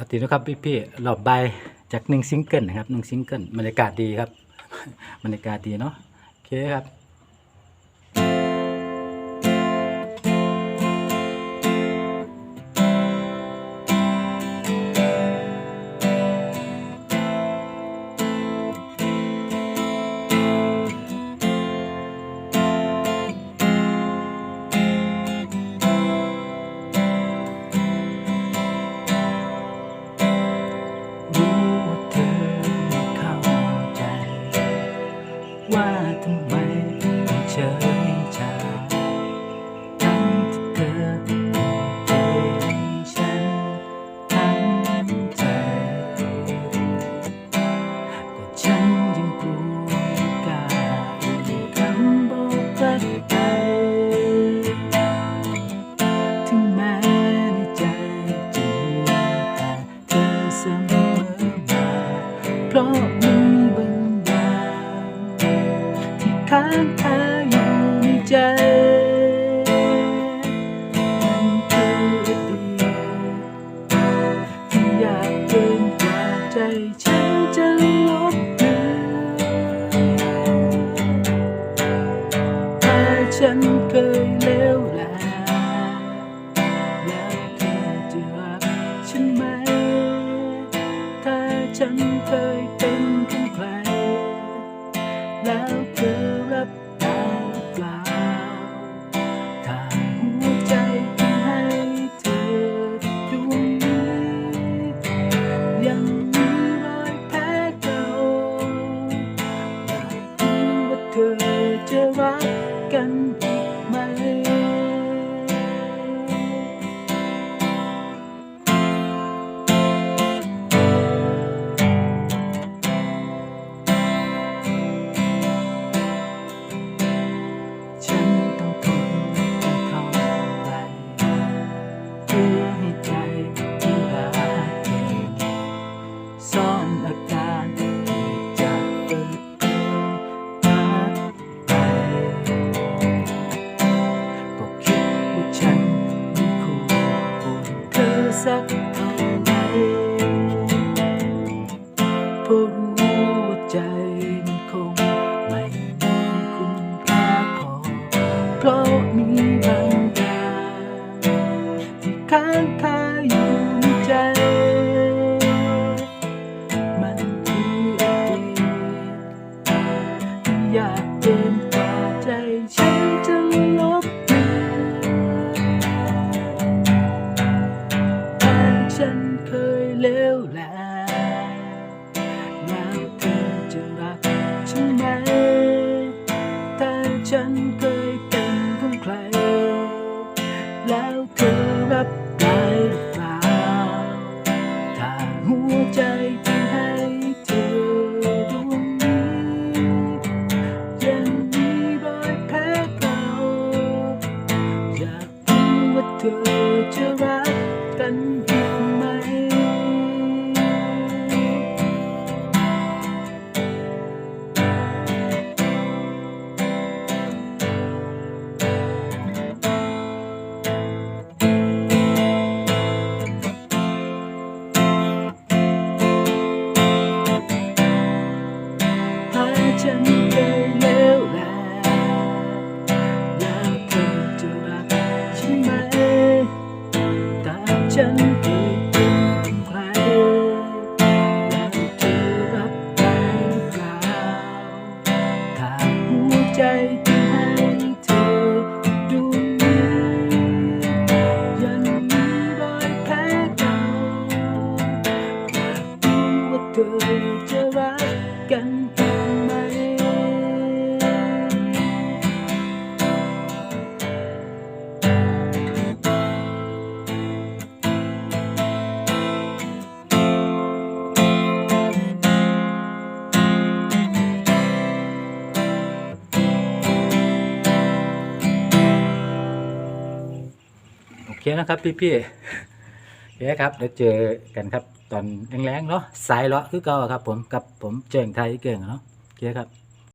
สวัสดีนะครับพี่พี่ๆรอบใบจากหนึ่งซิงเกิลนะครับหนึ่งซิงเกิลบรรยากาศดีครับบรรยากาศดีเนาะโอเคครับ ว่าทำไมต้องเฉยชาทั้งที่เธอเทให้ฉันทั้งใจแต่ฉันยังกลัวกาอีกคำบอกรักไปถึงแม้ในใจจะมีแต่เธอเสมอมาเพราะ ที่ค้างคาอยู่ในใจมันคืออดีตที่อยากเกินกว่าใจฉันจะลบเลือนถ้าฉันเคยเลวแลแล้วเธอจะรักฉันไหม ถ้าฉันเคยเป็น สักเท่าไหรเพราะรู้ว่าใจมันคงไม่มีคุณค่าพอ เพราะมีบางอย่างที่ค้างคาอยู่ในใจ แลแล้วเธอจะรักฉันไหมถ้าฉันเคยเป็นของใคร แล้วเธอรับได้หรือเปล่าถ้าหัวใจ ที่ให้เธอดวงนี้ยังมีรอยแผลเก่าอยากรู้ว่าเธอจะรักกัน เคนะครับพี่พี่ๆโอเคครับเดี๋ยวเจอกันครับ ตอนแรงๆเนาะสายเลาะคือเก่าครับผมกับผมเจิงไทยเก่งเนาะโอเคครับ